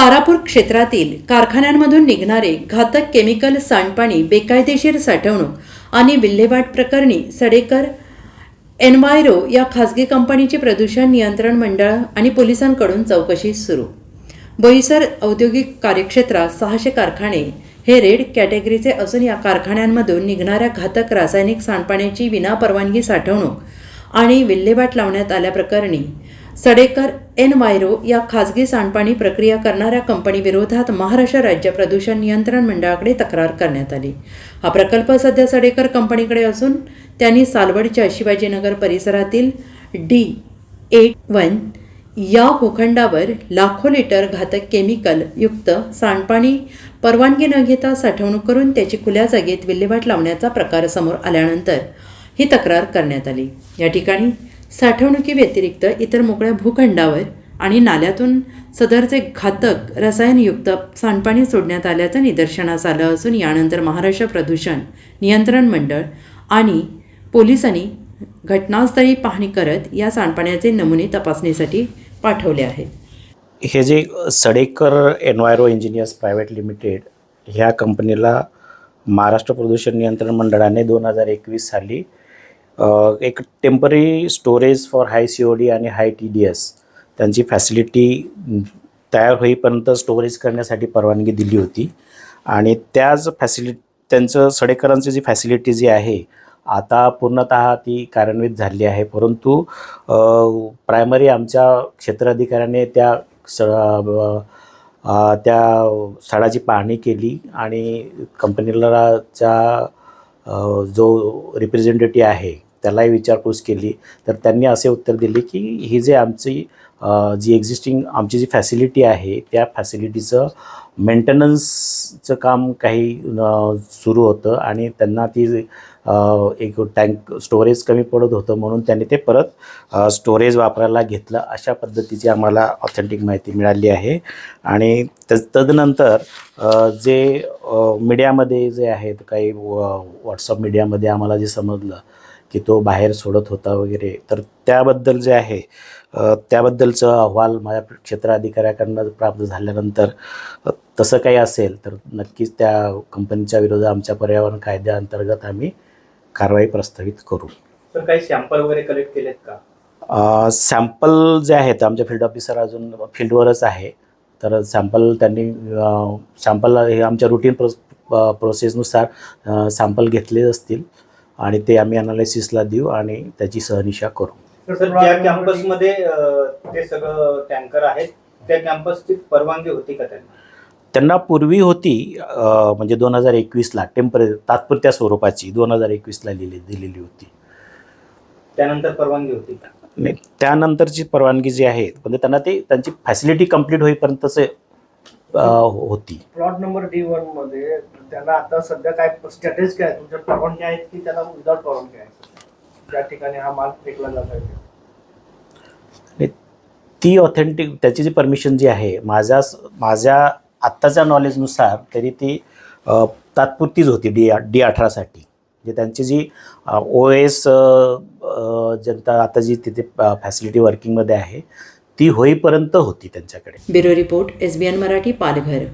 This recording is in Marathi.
तारापूर क्षेत्रातील कारखान्यांमधून निघणारे घातक केमिकल सांडपाणी बेकायदेशीर साठवणूक आणि विल्हेवाट प्रकरणी सडेकर एनवायरो या खासगी कंपनीची प्रदूषण नियंत्रण मंडळ आणि पोलिसांकडून चौकशी सुरू. बोईसर औद्योगिक कार्यक्षेत्रात सहाशे कारखाने हे रेड कॅटेगरीचे असून या कारखान्यांमधून निघणाऱ्या घातक रासायनिक सांडपाण्याची विनापरवानगी साठवणूक आणि विल्हेवाट लावण्यात आल्याप्रकरणी सडेकर एन वायरो या खासगी सांडपाणी प्रक्रिया करणाऱ्या कंपनीविरोधात महाराष्ट्र राज्य प्रदूषण नियंत्रण मंडळाकडे तक्रार करण्यात आली. हा प्रकल्प सध्या सडेकर कंपनीकडे असून त्यांनी सालवडच्या शिवाजीनगर परिसरातील डी एट वन या भूखंडावर लाखो लिटर घातक केमिकल युक्त सांडपाणी परवानगी न घेता साठवणूक करून त्याची खुल्या जागेत विल्हेवाट लावण्याचा प्रकार समोर आल्यानंतर ही तक्रार करण्यात आली. या ठिकाणी साठवणुकीव्यतिरिक्त इतर मोकळ्या भूखंडावर आणि नाल्यातून सदरचे घातक रसायनयुक्त सांडपाणी सोडण्यात आल्याचं निदर्शनास आलं असून यानंतर महाराष्ट्र प्रदूषण नियंत्रण मंडळ आणि पोलिसांनी घटनास्थळी पाहणी करत या सांडपाण्याचे नमुने तपासणीसाठी पाठवले आहेत. हे जे Sadekar enviro engineers private limited ह्या कंपनीला महाराष्ट्र प्रदूषण नियंत्रण मंडळाने दोन हजार एकवीस साली एक temporary storage for high C O D आणि हाय टी डी एस त्यांची फॅसिलिटी तयार होईपर्यंत स्टोरेज करण्यासाठी परवानगी दिली होती. आणि त्याच फॅसिलि त्यांचं सडेकरांची जी फॅसिलिटी जी आहे आता पूर्णतः ती कार्यान्वित झाली आहे. परंतु प्रायमरी आमच्या क्षेत्राधिकाऱ्याने त्या स त्या स्थळाची पाहणी केली आणि कंपनीला च्या जो रिप्रेझेंटेटिव्ह आहे त्यालाही विचारपूस केली. तर त्यांनी असे उत्तर दिले की ही जे आमची जी एक्झिस्टिंग आमची जी फॅसिलिटी आहे त्या फॅसिलिटीचं मेंटेनन्सचं काम काही सुरू होतं आणि त्यांना ती एक टँक स्टोरेज कमी पडत होतं म्हणून त्यांनी ते परत स्टोरेज वापरायला घेतलं. अशा पद्धतीची आम्हाला ऑथेंटिक माहिती मिळाली आहे. आणि त तदनंतर जे मीडियामध्ये जे आहेत काही व्हॉट्सअप मीडियामध्ये आम्हाला जे समजलं की तो बाहेर सोडत होता वगैरे. तर त्याबद्दल जे आहे त्याबद्दलचं अहवाल माझ्या क्षेत्राधिकाऱ्याकडनं प्राप्त झाल्यानंतर तसं काही असेल तर नक्कीच त्या कंपनीच्या विरोधात आमच्या पर्यावरण कायद्याअंतर्गत आम्ही कारवाई प्रस्तावित करू. तर काही सॅम्पल वगैरे कलेक्ट केलेत का? सॅम्पल जे आहेत आमचे फील्ड ऑफिसर अजून फील्डवरच आहे. तर सॅम्पल त्यांनी सॅम्पल हे आमच्या रुटीन प्रो प्रोसेसनुसार सॅम्पल घेतले असतील. आणि ते आम्ही अनालिसिसला देऊ आणि त्याची सहनिशा करू. ज्या कॅम्पसमध्ये ते सगळं टँकर आहेत. त्या कॅम्पसची परवानगी होती का त्यांना? त्यांना पूर्वी होती म्हणजे दोन हजार एकवीसला टेम्परे तात्पुरत्या स्वरूपाची दोन हजार एकवीसला लिहिली दिलेली होती. त्यानंतर परवानगी होती का? आणि त्यानंतरची परवानगी जी आहे म्हणजे त्यांना ते त्यांची फॅसिलिटी कंप्लीट होईपर्यंतच होती. प्लॉट नंबर डी वनमध्ये त्यांना आता सध्या काय स्ट्रॅटेजी काय? तुमच्या परवानगी आहेत की त्याला विदाउट परवानगी आहे? ज्या ठिकाणी हा माल फेकला जात आहे. ती ऑथेंटिक त्याची जी परमिशन जी आहे माझ्या माझ्या आत्ताच्या नॉलेजनुसार तरी ती तात्पुरतीच होती डी डी अठरासाठी म्हणजे त्यांची जी ओ एस जनता आता जी तिथे फॅसिलिटी वर्किंगमध्ये आहे ती होईपर्यंत होती त्यांच्याकडे. Bureau report S B N Marathi Palghar.